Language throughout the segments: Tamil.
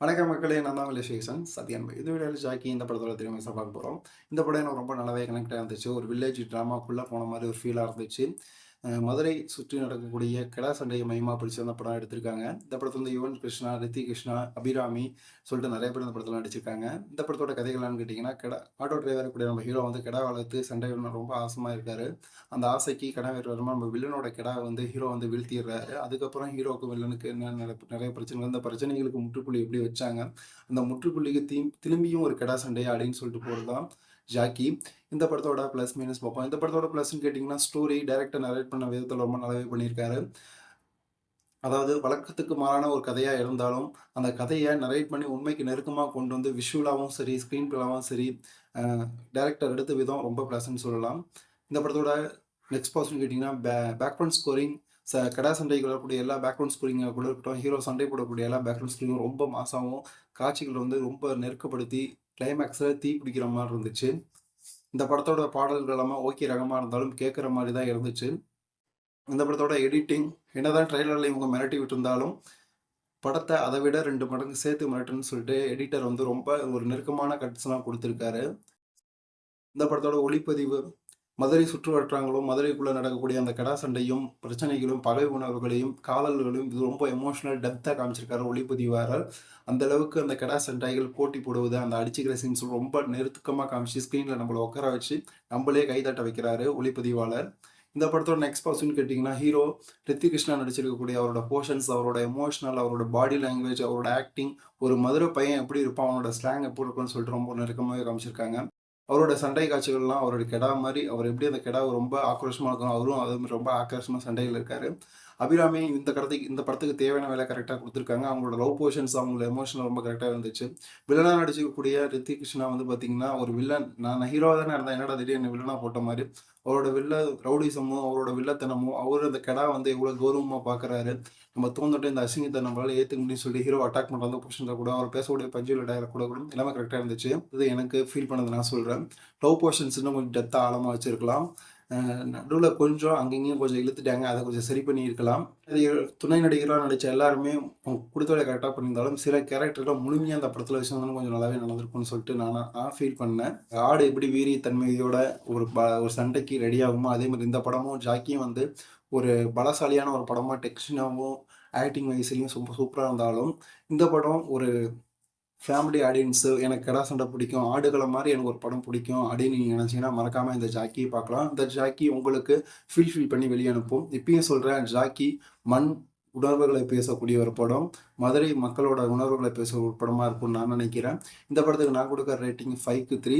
வணக்கம் மக்களே நான் தான் விலேஷேஷன் சத்யன்பை இது வீடியோவில் ஜாக்கி இந்த படத்தோட திரும்ப பார்க்க போகிறோம் இந்த படம் எனக்கு ரொம்ப நல்லாவே கனெக்டாக இருந்துச்சு. ஒரு வில்லேஜ் ட்ராமாக்குள்ளே போன மாதிரி ஒரு ஃபீலாக இருந்துச்சு. மதுரை சுற்றி நடக்கக்கூடிய கிடா சண்டையை மையமாக பிடிச்சி அந்த படம் எடுத்திருக்காங்க. இந்த படத்தில் வந்து யுவன் கிருஷ்ணா ரித்தி கிருஷ்ணா அபிராமி சொல்லிட்டு நிறைய பேர் இந்த படத்தில் நடிச்சிருக்காங்க இந்த படத்தோட கதைகள்னு கேட்டிங்கன்னா கிடா ஆட்டோ டிரைவர் கூட நம்ம ஹீரோ வந்து கிடா வளர்த்து சண்டை ரொம்ப ஆசமாக இருக்காரு. அந்த ஆசைக்கு கிடா வருமா நம்ம வில்லனோட கிடா வந்து ஹீரோ வந்து வீழ்த்திடுறாரு. அதுக்கப்புறம் ஹீரோக்கு வில்லனுக்கு என்ன நிறைய பிரச்சனை அந்த பிரச்சனைகளுக்கு முற்றுப்புள்ளி எப்படி வச்சாங்க? அந்த முற்றுப்புள்ளிக்கு தீ திரும்பியும் ஒரு கிடா சண்டை அப்படின்னு சொல்லிட்டு போகிறது தான் ஜாக்கி. இந்த படத்தோட ப்ளஸ் மைனஸ் பார்ப்போம். இந்த படத்தோட ப்ளஸ்ன்னு கேட்டிங்கன்னா ஸ்டோரி டைரக்டர் நரேட் பண்ண விதத்தில் ரொம்ப நல்லாவே பண்ணியிருக்காரு. அதாவது வழக்கத்துக்கு மாறான ஒரு கதையாக இருந்தாலும் அந்த கதையை நரேட் பண்ணி உண்மைக்கு நெருக்கமாக கொண்டு வந்து விஷுவலாகவும் சரி ஸ்க்ரீன் பிளாவும் சரி டேரக்டர் எடுத்த விதம் ரொம்ப ப்ளஸ்ன்னு சொல்லலாம். இந்த படத்தோட நெக்ஸ்ட் பாசிட்டிவ் கேட்டிங்கன்னா பே பேக்ரவுண்ட் ஸ்கோரிங் ச கடா சண்டைக்கு வரக்கூடிய எல்லா பேக்ரவுண்ட் ஸ்கோரிங்காக கூட இருக்கட்டும் ஹீரோ சண்டை போடக்கூடிய எல்லா பேக்ரவுண்ட் ஸ்கோரிங்கும் ரொம்ப மாசாவும் காட்சிகள் வந்து ரொம்ப நெருக்கப்படுத்தி கிளைமேக்ஸில் தீ பிடிக்கிற மாதிரி இருந்துச்சு. இந்த படத்தோட பாடல்கள் எல்லாமே ஓகே ரகமாக இருந்தாலும் கேட்குற மாதிரி தான் இருந்துச்சு. இந்த படத்தோட எடிட்டிங் என்னதான் ட்ரெய்லரில் இவங்க மிரட்டி விட்டுருந்தாலும் படத்தை அதை விட ரெண்டு மடங்கு சேர்த்து மிரட்டுன்னு சொல்லிட்டு எடிட்டர் வந்து ரொம்ப ஒரு நெருக்கமான கட்ஸ்லாம் கொடுத்துருக்காரு. இந்த படத்தோட ஒளிப்பதிவு மதுரை சுற்று வட்டாரங்களும் மதுரைக்குள்ளே நடக்கக்கூடிய அந்த கடா சண்டையும் பிரச்சனைகளும் பகை உணர்வுகளையும் காதல்களையும் இது ரொம்ப எமோஷனல் டெப்த்தாக காமிச்சிருக்காரு ஒளிப்பதிவாளர். அந்த அளவுக்கு அந்த கடா சண்டைகள் போட்டி போடுவது அந்த அடிச்சுக்கிற சீன்ஸ் ரொம்ப நெருக்கமாக காமிச்சு ஸ்க்ரீனில் நம்மளை உட்கார வச்சு நம்மளே கைதட்ட வைக்கிறாரு ஒளிப்பதிவாளர். இந்த படத்தோட நெக்ஸ்ட் பர்சன் கேட்டிங்கன்னா ஹீரோ ரித்திக் கிருஷ்ணா நடிச்சிருக்கக்கூடிய அவரோட போர்ஷன்ஸ் அவரோட எமோஷனல் அவரோட பாடி லாங்குவேஜ் அவரோட ஆக்டிங் ஒரு மதுரை பையன் எப்படி இருப்பான் அவனோட ஸ்லாங் எப்படி இருக்கும்னு சொல்லிட்டு ரொம்ப நெருக்கமாகவே காமிச்சிருக்காங்க. அவரோட சண்டை காட்சிகள்லாம் அவரோட கெடா மாதிரி அவர் எப்படி அந்த கெடா ரொம்ப ஆக்ரோஷமாக இருக்கும் அவரும் அது மாதிரி ரொம்ப ஆக்ரோஷமாக சண்டையில் இருக்காரு. அபிராமி இந்த கடத்துக்கு இந்த படத்துக்கு தேவையான வேலை கரெக்டாக கொடுத்துருக்காங்க. அவங்களோட லவ் போர்ஷன்ஸ் அவங்களோட எமோஷனல் ரொம்ப கரெக்டாக இருந்துச்சு. வில்லனாக நடிச்சிக்கக்கூடிய ரித்திக் கிருஷ்ணா வந்து பார்த்தீங்கன்னா ஒரு வில்லன் நான் ஹீரோவாக தானே இருந்தேன். என்னடா திடீர்னு வில்லனாக போட்ட மாதிரி. அவரோட வில்ல ரவுடிசமும் அவரோட வில்லத்தனமும் அவர் அந்த கடா வந்து எவ்வளோ கௌரவமாக பார்க்குறாரு நம்ம தூந்துட்டு இந்த அசிங்கத்தை நம்மளால ஏற்றுக்க முடியும் சொல்லி ஹீரோ அட்டாக் பண்ணுற அந்த பொசிஷனில் கூட அவர் பேசக்கூடிய பஞ்சுவில் டயர் கூட கூட எல்லாமே கரெக்டாக இருந்துச்சு. இது எனக்கு ஃபீல் பண்ணது நான் சொல்கிறேன் லவ் போர்ஷன்ஸ் இன்னும் கொஞ்சம் டெத்தாக ஆழமாக வச்சுருக்கலாம். நடுவில் கொஞ்சம் அங்கங்கேயும் கொஞ்சம் இழுத்துட்டாங்க. அதை கொஞ்சம் சரி பண்ணியிருக்கலாம். அது துணை நடிகர்லாம் நடித்த எல்லாருமே அவங்க கொடுத்த வேலை கரெக்டாக பண்ணியிருந்தாலும் சில கேரக்டர்லாம் முழுமையாக அந்த படத்தில் வச்சிருந்தாலும் கொஞ்சம் நல்லாவே நடந்திருக்கும்னு சொல்லிட்டு நான் நான் ஃபீல் பண்ணேன். ஆடு எப்படி வீரியத்தன்மையோட ஒரு ப ஒரு சண்டைக்கு ரெடி ஆகுமோ அதே மாதிரி இந்த படமும் ஜாக்கியும் வந்து ஒரு பலசாலியான ஒரு படமாக டெக்ஸ்டினாகவும் ஆக்டிங் வயசுலையும் ரொம்ப சூப்பராக இருந்தாலும் இந்த படம் ஒரு ஃபேமிலி ஆடியன்ஸு எனக்கு கடா சண்டை பிடிக்கும். ஆடுகளை மாதிரி எனக்கு ஒரு படம் பிடிக்கும் அப்படின்னு நீங்கள் நினச்சிங்கன்னா மறக்காமல் இந்த ஜாக்கியை பார்க்கலாம். இந்த ஜாக்கி உங்களுக்கு ஃபீல் ஃபீல் பண்ணி வெளியே அனுப்பும். இப்பயும் சொல்கிறேன் ஜாக்கி மண் உணர்வுகளை பேசக்கூடிய ஒரு படம். மதுரை மக்களோட உணர்வுகளை பேச ஒரு படமாக இருக்கும்னு நான் நினைக்கிறேன். இந்த படத்துக்கு நான் கொடுக்குற ரேட்டிங் ஃபைவ்க்கு த்ரீ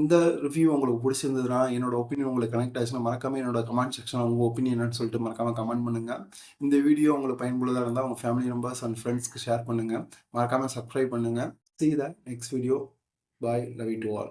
இந்த ரிவ்யூ உங்களுக்கு பிடிச்சிருந்ததுன்னா என்னோட ஒப்பீனியன் உங்களுக்கு கனெக்ட் ஆச்சுன்னா மறக்காம என்னோட கமெண்ட் செக்ஷன் உங்கள் ஒப்பீனியன் என்னன்னு சொல்லிட்டு மறக்காம கமெண்ட் பண்ணுங்க. இந்த வீடியோ உங்களுக்கு பயனுள்ளதாக இருந்தால் உங்கள் ஃபேமிலி மெம்பர்ஸ் அண்ட் ஃப்ரெண்ட்ஸ்க்கு ஷேர் பண்ணுங்க. மறக்காம சப்ஸ்கிரைப் பண்ணுங்க. See the next video bye love love to to